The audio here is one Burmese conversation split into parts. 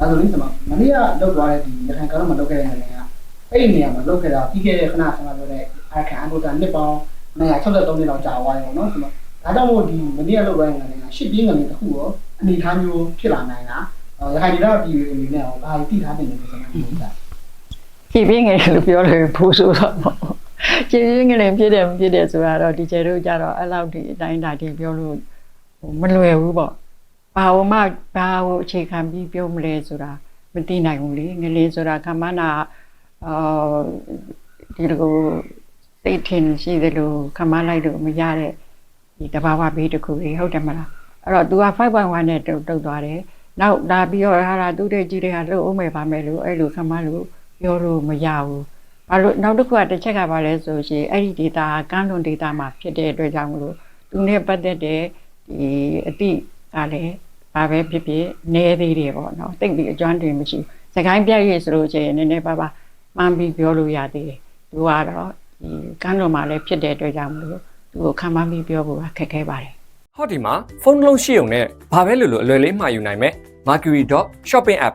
ဒါဆိုရင်ဒီမှာမနေ့ကလောက်သွားတဲ့ဒီရခိုင်ကမ်းမှာလောက်ခဲ့တဲ့နေရာကအဲ့ဒီနေရာမှာလောက်ခဲ့တာပြီးခဲ့တဲ့ခဏဆန္ဒပြောတဲ့အခါအန်ဒိုတာနှစ်ပေါင်း963နှစ်လောက်ကြာသွားရောနော်ဒီမှာဒါကြောင့်မို့ဒီမနေ့ကလောက်သွားတဲ့နေရာကရှစ်ပြင်းငနေတစ်ခုရောအနေထားမျိုးဖြစ်လာနိုင်တာရခိုင်ဒေသပြည်အနေနဲ့ရောဒါတိထားနေတယ်ဆိုတော့ပြောတာကြည်ပြင်းငယ်လို့ပြောတယ်ဘူးဆိုတော့ကြည်ပြင်းငယ်ဖြစ်တယ်မဖြစ်တယ်ဆိုတော့ဒီကျဲတို့ကြတော့အဲ့လောက်ဒီအတိုင်းဒါဒီပြောလို့ဟိုမလွယ်ဘူးပေါ့ ဘာဝမှဘာကိုအခြေခံပြီးပြောမလဲဆိုတာမသိနိုင်ဘူးလေငလင်းဆိုတာကမ္မနာအော်ဒီလိုသိထင်ရှိတယ်လို့ကမ္မလိုက်လို့မရတဲ့ဒီတဘာဝဘေးတစ်ခုလေးဟုတ်တယ်မလားအဲ့တော့ तू က5.1နဲ့တုတ်တုတ်သွားတယ်နောက်ဒါပြီးတော့ဟာသူတဲ့ကြီးတဲ့ဟာလှုပ်အောင်မယ်ပါမယ်လို့အဲ့လိုကမ္မလို့ပြောလို့မရဘူး။ဘာလို့နောက်တစ်ခုကတစ်ချက်ကပါလဲဆိုရှင်အဲ့ဒီ data ကန်းလွန် data မှာဖြစ်တဲ့အတွက်ကြောင့်မလို့သူနဲ့ပတ်သက်တဲ့ဒီအတိကလည်း ဘာပဲဖြစ်ဖြစ်နေသေးတယ်ပေါ့နော်။တိတ်ပြီးအကျွမ်းတွင်မရှိဘူး။စကိုင်းပြည့်ရဆိုလို့ရှိရင်နည်းနည်းပါးပါမှန်းပြီးပြောလို့ရသေးတယ်။သူကတော့ဒီကန်းလွန်မှာလည်းဖြစ်တဲ့အတွက်ကြောင့်မလို့သူကိုခံမှန်းပြီးပြောဖို့ကခက်ခဲပါတယ်ဟောဒီမှာဖုန်းတစ်လုံးရှိုံနဲ့ဘာပဲလို့လို့အလွယ်လေးမှာယူနိုင်မဲ့ Mercury.shopping app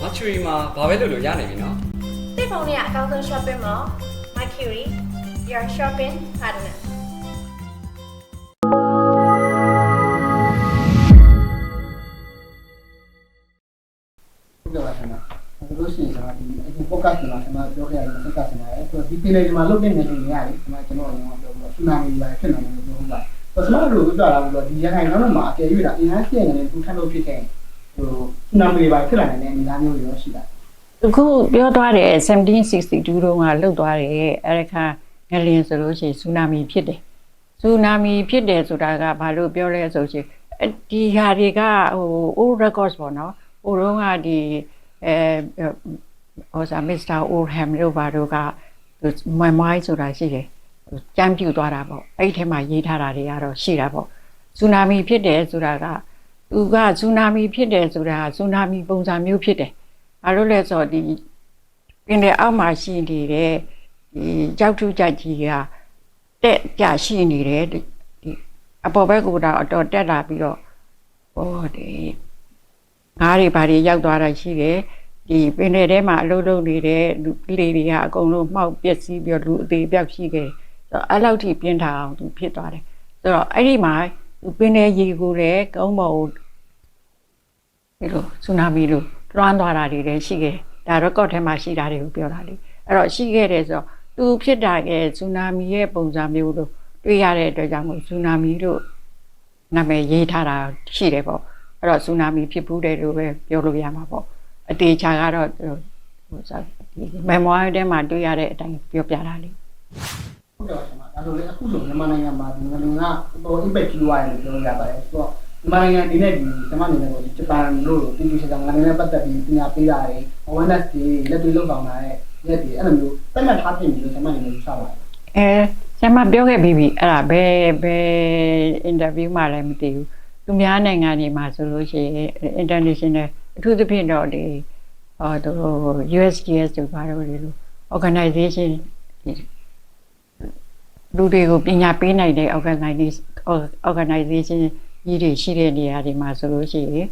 Mercury မှာဘာပဲလုပ်လို့ရနိုင်ပြီနော်တိတ်ဖုန်းလေးကအကောင်းဆုံး shopping mall Mercury your shopping partner ဟုတ်ကဲ့ပါဆရာဒါလို့ရှိရင်ကျွန်တော်ဒီအခု podcast မှာကျွန်တော်ပြောခဲ့ရတဲ့စကားဆရာရဲ့ဆိုတော့ဒီပြည်နယ်မှာလုပ်တဲ့နေနေရတယ်ကျွန်တော်ကျွန်တော်လည်းပြောလို့ဆူနာမီလာဖြစ်နေတယ်ပြောတာဆိုတော့ကျွန်တော်တို့ပြောတာကတော့ဒီရခိုင်ကတော့မှာအကျယ်၍တာအင်အားပြည့်နေတယ်သူထပ်လို့ဖြစ်ခဲ့ဟိုဆူနာမီပါဖြစ်လာနိုင်တဲ့အနေအထားမျိုးတွေရောရှိတာအခုပြောသွားတယ်1762တုန်းကလှုပ်သွားတယ်အဲ့ဒီခါငလင်ဆိုလို့ရှိရင်ဆူနာမီဖြစ်တယ်ဆူနာမီဖြစ်တယ်ဆိုတာကဘာလို့ပြောလဲဆိုရှင်အဲ့ဒီဟာတွေကဟို old records ပေါ့နော် ဟိုတုန်းကဒီအဲဟိုစာမစ္စတာအိုဟမ်တို့ဘာတို့ကမမိုင်းဆိုတာရှိတယ်ကြမ်းပြူသွားတာပေါ့အဲ့ဒီထဲမှာရေးထားတာတွေကတော့ရှိတာပေါ့ဆူနာမီဖြစ်တယ်ဆိုတာကသူကဆူနာမီဖြစ်တယ်ဆိုတာဆူနာမီပုံစံမျိုးဖြစ်တယ်ဘာလို့လဲဆိုတော့ဒီပင်တဲ့အောက်မှာရှိနေတဲ့ဒီကြောက်ထုကြကြီးကတက်ကြရှိနေတယ်ဒီဒီအပေါ်ဘက်ကတော့အတော်တက်လာပြီးတော့ဟောဒီ ငါးတွေဘာတွေရောက်သွားတာရှိတယ်ဒီပင်တဲ့ထဲမှာအလုပ်လုပ်နေတဲ့လူလေးတွေကအကုန်လုံးမှောက်ပျက်စီးပြီးတော့လူအသေးပြောက်ရှိခဲ့တယ်ဆိုတော့အဲ့လောက်ထိပြင်းထန်အောင်သူဖြစ်သွားတယ်ဆိုတော့အဲ့ဒီမှာသူပင်တဲ့ရေကိုလည်းကုန်းပေါ်ကိုဒီလိုဆူနာမီလိုလွှမ်းသွားတာတွေလည်းရှိခဲ့တယ်ဒါ record ထဲမှာရှိတာတွေကိုပြောတာလေအဲ့တော့ရှိခဲ့တယ်ဆိုတော့သူဖြစ်တာကဆူနာမီရဲ့ပုံစံမျိုးလို့တွေ့ရတဲ့အတွက်ကြောင့်မို့ဆူနာမီလို့နာမည်ရေးထားတာရှိတယ်ပေါ့ အဲ့တော့ဆူနာမီဖြစ်ဘူးတယ်လို့ပဲပြောလို့ရမှာပေါ့အတေချာကတော့ဟိုစားဒီ memoir ထဲမှာတွေ့ရတဲ့အတိုင်းပြောပြတာလေဟုတ်ကဲ့ပါဆရာဒါဆိုလေအခုလိုမြန်မာနိုင်ငံမှာဒီငလင်ကတော် impact ကြီးသွားတယ်လို့ပြောရပါတယ်ဆိုတော့မြန်မာနိုင်ငံအနေနဲ့ဒီကျွန်မအနေနဲ့ပေါ့ဒီဂျပန်လို့ပြည်သူ့စစ်ဆောင်ငလင်နဲ့ပတ်သက်ပြီးပညာပေးတာတွေ awareness တွေလက်တွေ့လုပ်ဆောင်တာတဲ့ရက်တွေအဲ့လိုမျိုးတတ်မှတ်ထားပြင်ပြီးလို့ကျွန်မအနေနဲ့ယူဆပါတယ်အဲဆရာမပြောခဲ့ပြီးပြီအဲ့ဒါဘယ်ဘယ် interview မှလည်းမသိဘူး သူများနိုင်ငံတွေမှာဆိုလို့ရှိရင် international အထူးသဖြင့်တော့ဒီဟောသူ USGS တို့ဘာလို့လဲလို့ organization လူတွေကိုပညာပေးနိုင်တဲ့ organization organization ကြီးတွေရှိတဲ့နေရာတွေမှာဆိုလို့ရှိရင်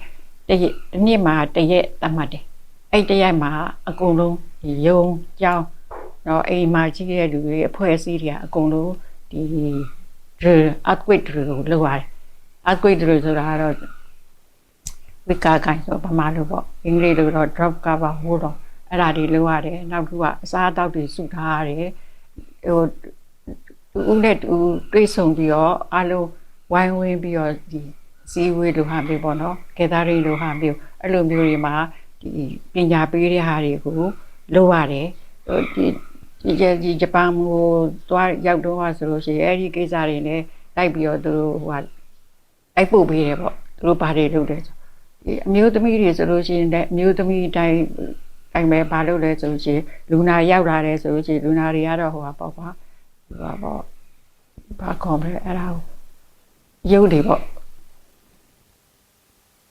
တရက်တစ်နှစ်မှာတရက်သတ်မှတ်တယ်အဲ့တရက်မှာအကုန်လုံးဒီယုံကြောင်းတော့အိမ်မှာရှိတဲ့လူတွေအဖွဲ့အစည်းတွေကအကုန်လုံးဒီ drill earthquake drill ကိုလုပ်ရတယ် earthquake drill ဆိုတာကတော့ဝိကာကိုင်းဆိုဗမာလိုပေါ့အင်္ဂလိပ်လိုတော့ drop cover hold on အဲ့ဒါတွေလုပ်ရတယ်နောက်တစ်ခုကအစားအသောက်တွေစုထားရတယ်ဟိုတူဦးနဲ့တူတွေးဆုံပြီးတော့အားလုံးဝိုင်းဝန်းပြီးတော့ဒီစီဝေးလိုဟာမျိုးပေါ့နော်ကေသားရီလိုဟာမျိုးအဲ့လိုမျိုးတွေမှာဒီပညာပေးတဲ့ဟာတွေကိုလုပ်ရတယ်ဟိုဒီဒီဒီဂျပန်ကိုသွားရောက်တော့ဆိုလို့ရှိရင်အဲ့ဒီကိစ္စတွေလည်းလိုက်ပြီးတော့သူတို့ဟိုဟာ လိုက်ပို့ပေးတယ်ပေါ့သူတို့ဘာတွေလုပ်တယ်ဆိုဒီအမျိုးသမီးတွေဆိုလို့ရှိရင်လည်းအမျိုးသမီးတိုင်းတိုင်ပဲဘာလုပ်လဲဆိုလို့ရှိရင်လူနာရောက်လာတယ်ဆိုလို့ရှိရင်လူနာတွေကတော့ဟိုဟာပေါ့ကွာဟိုဟာပေါ့ဘာကောမလဲအဲ့ဒါကိုရုပ်တွေပေါ့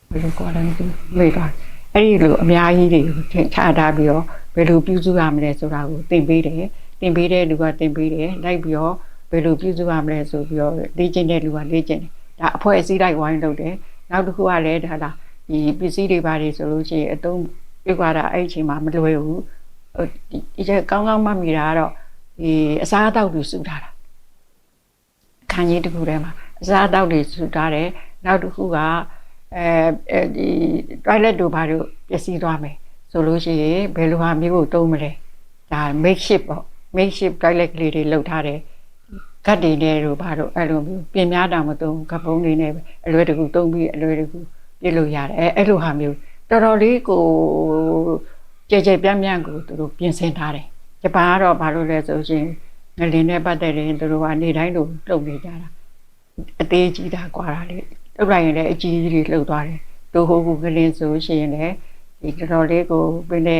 ဘယ်လိုကောလဲမသိဘူးမေ့သွားအဲ့ဒီလိုအများကြီးတွေကိုထင်ချထားပြီးတော့ဘယ်လိုပြုစုရမလဲဆိုတာကိုသင်ပေးတယ်သင်ပေးတဲ့လူကသင်ပေးတယ်လိုက်ပြီးတော့ဘယ်လိုပြုစုရမလဲဆိုပြီးတော့လေ့ကျင့်တဲ့လူကလေ့ကျင့်တယ် ဒါအဖွဲ့အစည်းလိုက်ဝိုင်းလုပ်တယ်နောက်တစ်ခုကလည်းဒါလားဒီပစ္စည်းတွေဘာတွေဆိုလို့ရှိရင်အသုံးပြုကြတာအဲ့ဒီအချိန်မှာမလွယ်ဘူးဟိုဒီဒီချက်ကောင်းကောင်းမှတ်မိတာကတော့ဒီအစားအသောက်တွေစုထားတာခန်းကြီးတစ်ခုထဲမှာအစားအသောက်တွေစုထားတယ်နောက်တစ်ခုကအဲအဲဒီ toilet တို့ဘာတို့ပျက်စီးသွားမယ်ဆိုလို့ရှိရင်ဘယ်လိုဟာမျိုးကိုတုံးမလဲဒါ makeshift ပေါ့ makeshift toilet ကလေးတွေလုပ်ထားတယ် ကတ်တွေနဲ့တို့ဘာတို့အဲ့လိုမျိုးပြင်များတာမသုံးကပုံးတွေနဲ့ပဲအလွယ်တကူသုံးပြီးအလွယ်တကူပြစ်လို့ရတယ်အဲအဲ့လိုဟာမျိုးတော်တော်လေးကိုကြဲကြဲပြန့်ပြန့်ကိုသူတို့ပြင်ဆင်ထားတယ်ဂျပန်ကတော့ဘာလို့လဲဆိုရှင်ငလင်နဲ့ပတ်သက်ရင်သူတို့ကနေတိုင်းလိုလှုပ်နေကြတာအသေးကြီးတာကွာတာလေလှုပ်လိုက်ရင်လည်းအကြီးကြီးတွေလှုပ်သွားတယ်တို့ဟိုကငလင်ဆိုရှင်လည်းဒီတော်တော်လေးကိုပင်လေ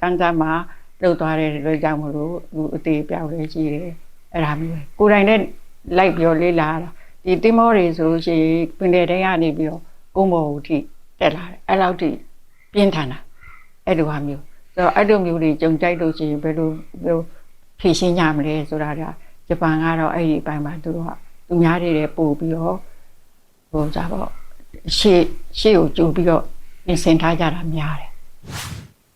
ကန်းစားမှာလှုပ်သွားတဲ့အတွက်ကြောင့်မလို့သူအသေးပြောက်လေးကြီးတယ် အဲ့ဒါမျိုးပဲကိုယ်တိုင်နဲ့လိုက်ပြောလေးလာတာဒီတင်မောတွေဆိုလို့ရှိရင်ပင်လယ်ထဲကနေပြီးတော့ကုန်းပေါ်ကိုထိတက်လာတယ်အဲ့လောက်ထိပြင်းထန်တာအဲ့လိုဟာမျိုးဆိုတော့အဲ့လိုမျိုးတွေကြုံကြိုက်လို့ရှိရင်ဘယ်လိုမျိုးဖြည့်ရှင်းကြမလဲဆိုတာကဂျပန်ကတော့အဲ့ဒီအပိုင်းမှာသူတို့ကသူများတွေလည်းပို့ပြီးတော့ဟိုကြပေါ့ရှေ့ရှေ့ကိုကြိုပြီးတော့ပြင်ဆင်ထားကြတာများတယ်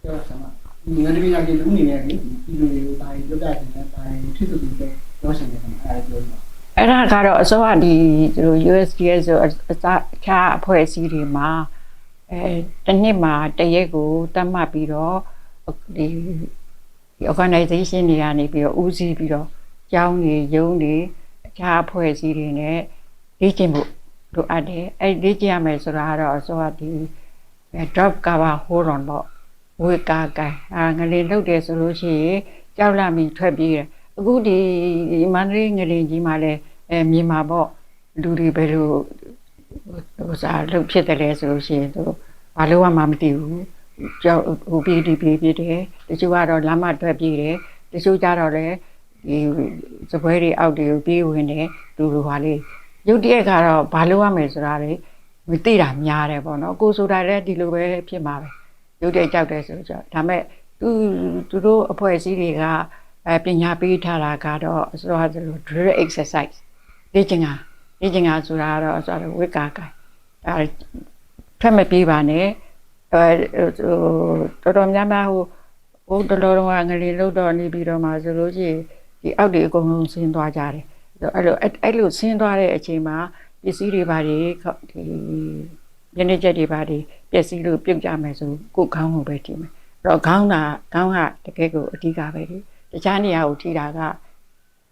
ပြောဆမှာ ဒီငါတပည့်ရတဲ့လူနေနေလေဒီလိုမျိုးဘာတွေပြောပြတယ်လဲဘာတွေဖြစ်သူတွေပြောရှင်တယ်ဆမှာအဲ့ဒါပြောပါအဲ့ဒါကတော့အစိုးရဒီသူတို့ USDS ဆိုအအစားအခြားအဖွဲ့အစည်းတွေမှာအဲတစ်နှစ်မှာတစ်ရက်ကိုတတ်မှတ်ပြီးတော့ဒီဒီ organization တွေကနေပြီးတော့ဦးစီးပြီးတော့ကျောင်းတွေရုံးတွေအခြားအဖွဲ့အစည်းတွေနဲ့လေ့ကျင့်ဖို့လိုအပ်တယ်အဲ့ဒီလေ့ကျင့်ရမယ်ဆိုတာကတော့အစိုးရဒီ drop cover hold on ပေါ့ ဝေကာကန်အာငလင်လုတ်တယ်ဆိုလို့ရှိရင်ကြောက်လာပြီးထွက်ပြေးတယ်အခုဒီဒီမန္တလေးငလင်ကြီးမှာလည်းအဲမြန်မာပေါ့လူတွေဘယ်လိုဟိုစားလုတ်ဖြစ်တယ်လဲဆိုလို့ရှိရင်သူဘာလို့မှမသိဘူးကြောက်ဟိုပြေးဒီပြေးပြေးတယ်တချို့ကတော့လမ်းမထွက်ပြေးတယ်တချို့ကြတော့လည်းဒီစပွဲတွေအောက်တွေကိုပြေးဝင်တယ်လူလူဟာလေးရုတ်တရက်ကတော့ဘာလို့ရမယ်ဆိုတာလေမသိတာများတယ်ပေါ့နော်ကိုယ်ဆိုတာလည်းဒီလိုပဲဖြစ်မှာပဲ ရုပ်တဲ့ကြောက်တယ်ဆိုကြဒါမဲ့သူသူတို့အဖွဲ့အစည်းတွေကအဲပညာပေးထားတာကတော့ဆိုတော့ဒီလို drill exercise လေ့ကျင့်တာလေ့ကျင့်တာဆိုတာကတော့ဆိုတော့ဝိကာကိုင်အဲထွက်မပြေးပါနဲ့အဲဟိုတော်တော်များများဟိုဘုတော်တော်ကငလီလို့တော့နေပြီးတော့မှဆိုလို့ရှိရင်ဒီအောက်တွေအကုန်လုံးဆင်းသွားကြတယ်အဲ့လိုအဲ့လိုဆင်းသွားတဲ့အချိန်မှာပစ္စည်းတွေဘာတွေဒီ ညနေချက်တွေပါတွေပျက်စီးလို့ပြုတ်ကြမယ်ဆိုကိုယ်ခေါင်းကိုပဲထိမယ်အဲ့တော့ခေါင်းကခေါင်းကတကယ်ကိုအဓိကပဲလေတခြားနေရာကိုထိတာက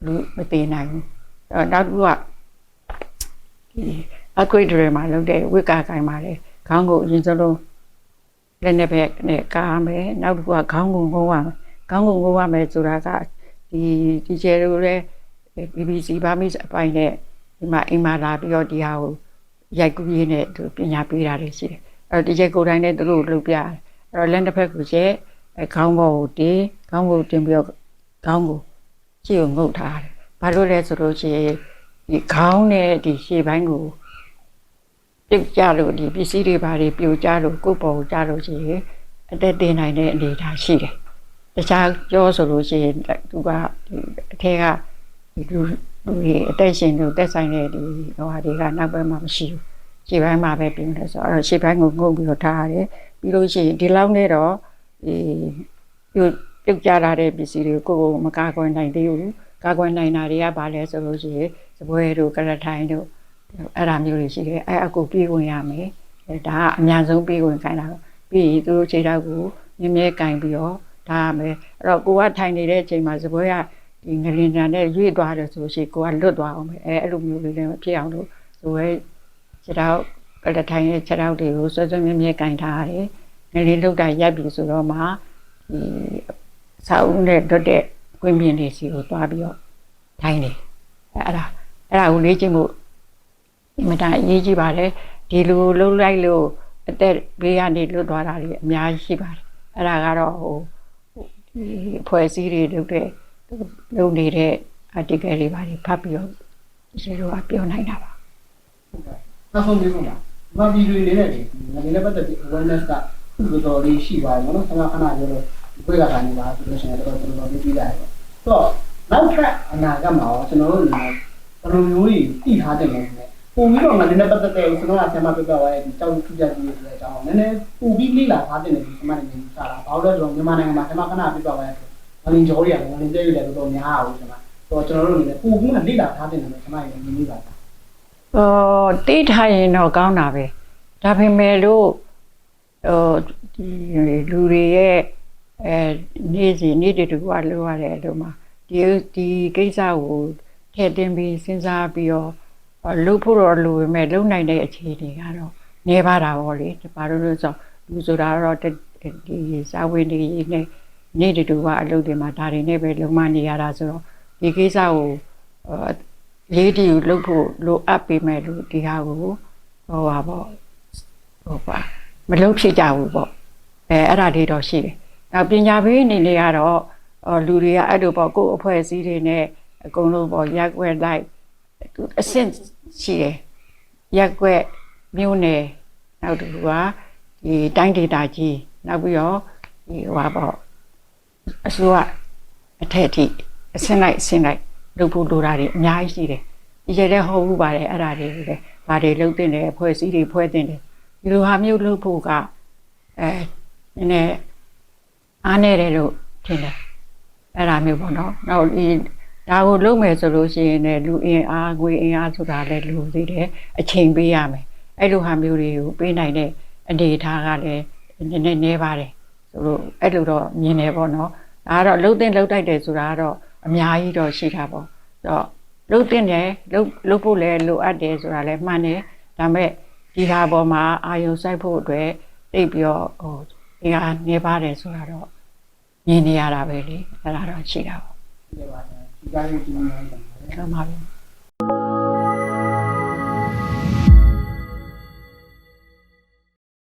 လူမသေးနိုင်ဘူးအဲ့တော့နောက်တစ်ခုကဒီအကွေဒရမှာလုပ်တဲ့ဝိကာကိုင်ပါလေခေါင်းကိုအရင်ဆုံးလုံးလက်နဲ့ပဲနဲ့ကားမယ်နောက်တစ်ခုကခေါင်းကိုငုံရမယ်ခေါင်းကိုငုံရမယ်ဆိုတာကဒီဒီကျဲတို့လည်း BBC ဘာမစ်အပိုင်းနဲ့ဒီမှာအိမ်မှာလာပြီးတော့ဒီဟာကို ရိုက်ကူးရင်းနဲ့သူပညာပေးတာတွေရှိတယ်အဲ့တော့ဒီချက်ကိုယ်တိုင်နဲ့သူတို့လုပ်ပြတယ်အဲ့တော့လက်တစ်ဖက်ကိုချက်အဲခေါင်းပေါ်ကိုတင်းခေါင်းကိုတင်းပြီးတော့ခေါင်းကိုရှေ့ကိုငုတ်ထားတယ်ဘာလို့လဲဆိုလို့ရှိရင်ဒီခေါင်းနဲ့ဒီရှေ့ပိုင်းကိုပြုတ်ကြလို့ဒီပစ္စည်းတွေဘာတွေပြိုကျလို့ကိုယ်ပေါ်ကိုကျလို့ရှိရင်အသက်တင်နိုင်တဲ့အနေအထားရှိတယ်တခြားပြောဆိုလို့ရှိရင်သူကဒီအထက်ကဒီ လူလူတွေအသက်ရှင်လို့တက်ဆိုင်တဲ့ဒီဟိုဟာတွေကနောက်ဘက်မှာမရှိဘူးရှေ့ပိုင်းမှာပဲပြင်တယ်ဆိုတော့အဲ့တော့ရှေ့ပိုင်းကိုငုံပြီးတော့ထားရတယ်ပြီးလို့ရှိရင်ဒီလောက်နဲ့တော့ဒီပြုတ်ပြုတ်ကြလာတဲ့ပစ္စည်းတွေကိုကိုယ်ကိုမကာကွယ်နိုင်သေးဘူးကာကွယ်နိုင်တာတွေကဘာလဲဆိုလို့ရှိရင်စပွဲတို့ကရထိုင်းတို့အဲ့ဒါမျိုးတွေရှိတယ်အဲ့အကူပြေးဝင်ရမယ်အဲဒါကအများဆုံးပြေးဝင်ခိုင်းတာတော့ပြီးရင်သူတို့ခြေထောက်ကိုမြဲမြဲကင်ပြီးတော့ဒါမယ်အဲ့တော့ကိုကထိုင်နေတဲ့အချိန်မှာစပွဲကဒီ ငလင်တန်နဲ့ရွေ့သွားတယ်ဆိုရှင်ကိုကလွတ်သွားအောင်ပဲအဲအဲ့လိုမျိုးလေးလည်းမဖြစ်အောင်လို့ဆိုရဲခြေထောက်ကလထိုင်ရဲ့ခြေထောက်တွေကိုဆွဆွမြဲမြဲကင်ထားရတယ်ငလင်လုတ်တာရပ်ပြီဆိုတော့မှဒီစာအုပ်နဲ့တွတ်တဲ့ကွင်းပြင်တွေစီကိုသွားပြီးတော့ထိုင်နေအဲအဲ့ဒါအဲ့ဒါကိုလေ့ကျင့်ဖို့အင်မတန်အရေးကြီးပါတယ်ဒီလိုလှုပ်လိုက်လို့အသက်ဘေးကနေလွတ်သွားတာတွေအများကြီးရှိပါတယ်အဲ့ဒါကတော့ဟိုဒီဖွဲ့စည်းတွေလုပ်တဲ့ လုပ်နေတဲ့ article တွေပါဖတ်ပြီးတော့ဒီလိုကပြောနိုင်တာပါဟုတ်ကဲ့နောက်ဆုံးမျိုးပါမဗီဒီယိုလေးနဲ့ဒီငါလည်းပတ်သက်ပြီး awareness ကတော်တော်လေးရှိပါတယ်နော်ဆရာခဏပြောလို့ပြေလာတာနေပါဆိုလို့ရှိရင်တော့တော်တော်လေးပြီးလာတယ်ပေါ့ဆိုတော့နောက်ထပ်အနာဂတ်မှာရောကျွန်တော်တို့အနေနဲ့ဘယ်လိုမျိုးကြီးတည်ထားတယ်လဲဆိုပုံပြီးတော့ငါလည်းပတ်သက်တဲ့ကျွန်တော်ကဆရာမပြပြသွားတဲ့ဒီကြောက်ထူးကြကြီးတွေဆိုတဲ့အကြောင်းနည်းနည်းပုံပြီးလေ့လာထားတဲ့ဒီဆရာမနေနေစားတာဘာလို့လဲဆိုတော့မြန်မာနိုင်ငံမှာဆရာမခဏပြပြသွားတဲ့ ငလင်ကြောတွေကငလင်ကျဲရတယ်တော်တော်များအောင်ဆရာမတော့ကျွန်တော်တို့အနေနဲ့ပုံပြီးမှလေ့လာထားတဲ့နေနဲ့ဆရာမနေနေနေပါတာဟောတိထားရင်တော့ကောင်းတာပဲဒါပေမဲ့လို့ဟိုဒီလူတွေရဲ့အဲနေ့စဉ်နေ့တူကလိုရတယ်လို့မှာဒီဒီကိစ္စကိုထည့်သွင်းပြီးစဉ်းစားပြီးတော့လှုပ်ဖို့တော့လိုပေမဲ့လုံနိုင်တဲ့အခြေအနေကတော့နေပါတာပေါ့လေဘာလို့လဲဆိုတော့လူဆိုတာတော့ဒီစာဝင်တွေနဲ့ နေ့တူကအလုပ်တွေမှာဒါတွေနဲ့ပဲလုံမနေရတာဆိုတော့ဒီကိစ္စကိုလေးတီကိုလှုပ်ဖို့လိုအပ်ပေမဲ့လို့ဒီဟာကိုဟိုပါပေါ့ဟိုပါမလှုပ်ဖြစ်ကြဘူးပေါ့အဲအဲ့ဒါလေးတော့ရှိတယ်။နောက်ပညာပေးအနေနဲ့ကတော့အော်လူတွေကအဲ့လိုပေါ့ကိုယ်အဖွဲ့အစည်းတွေနဲ့အကုန်လုံးပေါ့ရက်ွက်လိုက်အဆင့်ရှိတယ်။ရက်ွက်မြို့နယ်နောက်တစ်ခုကဒီတိုင်းဒေသကြီးနောက်ပြီးတော့ဒီဟိုပါပေါ့ အစိုးရအထက်အထိအဆင့်လိုက်အဆင့်လိုက်လုပ်ဖို့လိုတာတွေအများကြီးရှိတယ်။ဒီကျတဲ့ဟုတ်ဘူးပါတယ်အဲ့ဒါတွေကိုလည်းဘာတွေလုပ်တင်တယ်ဖွဲ့စည်းတွေဖွဲ့တင်တယ်ဒီလိုဟာမျိုးလုပ်ဖို့ကအဲနည်းနည်းအားနေတယ်လို့ထင်တယ်အဲ့ဒါမျိုးပေါ့နော်နောက်ဒီဒါကိုလုပ်မယ်ဆိုလို့ရှိရင်လည်းလူအင်အားငွေအင်အားဆိုတာလည်းလူသေးတယ်အချိန်ပေးရမယ်အဲ့လိုဟာမျိုးတွေကိုပေးနိုင်တဲ့အနေအထားကလည်းနည်းနည်းနည်းပါတယ် ဆိုတော့အဲ့လိုတော့မြင်တယ်ပေါ့နော်ဒါကတော့လှုပ်တင်လှုပ်တိုက်တယ်ဆိုတာကတော့အများကြီးတော့ရှိတာပေါ့ဆိုတော့လှုပ်တင်တယ်လှုပ်လှုပ်ဖို့လည်းလိုအပ်တယ်ဆိုတာလည်းမှန်တယ်ဒါပေမဲ့ဒီဟာပေါ်မှာအာယုံစိုက်ဖို့အတွက်တိတ်ပြီးတော့ဟိုဒီဟာနေပါတယ်ဆိုတာတော့မြင်နေရတာပဲလေအဲ့ဒါတော့ရှိတာပေါ့ဒီပါဒီကားလေးဒီနေရာမှာဟုတ်ပါပြီ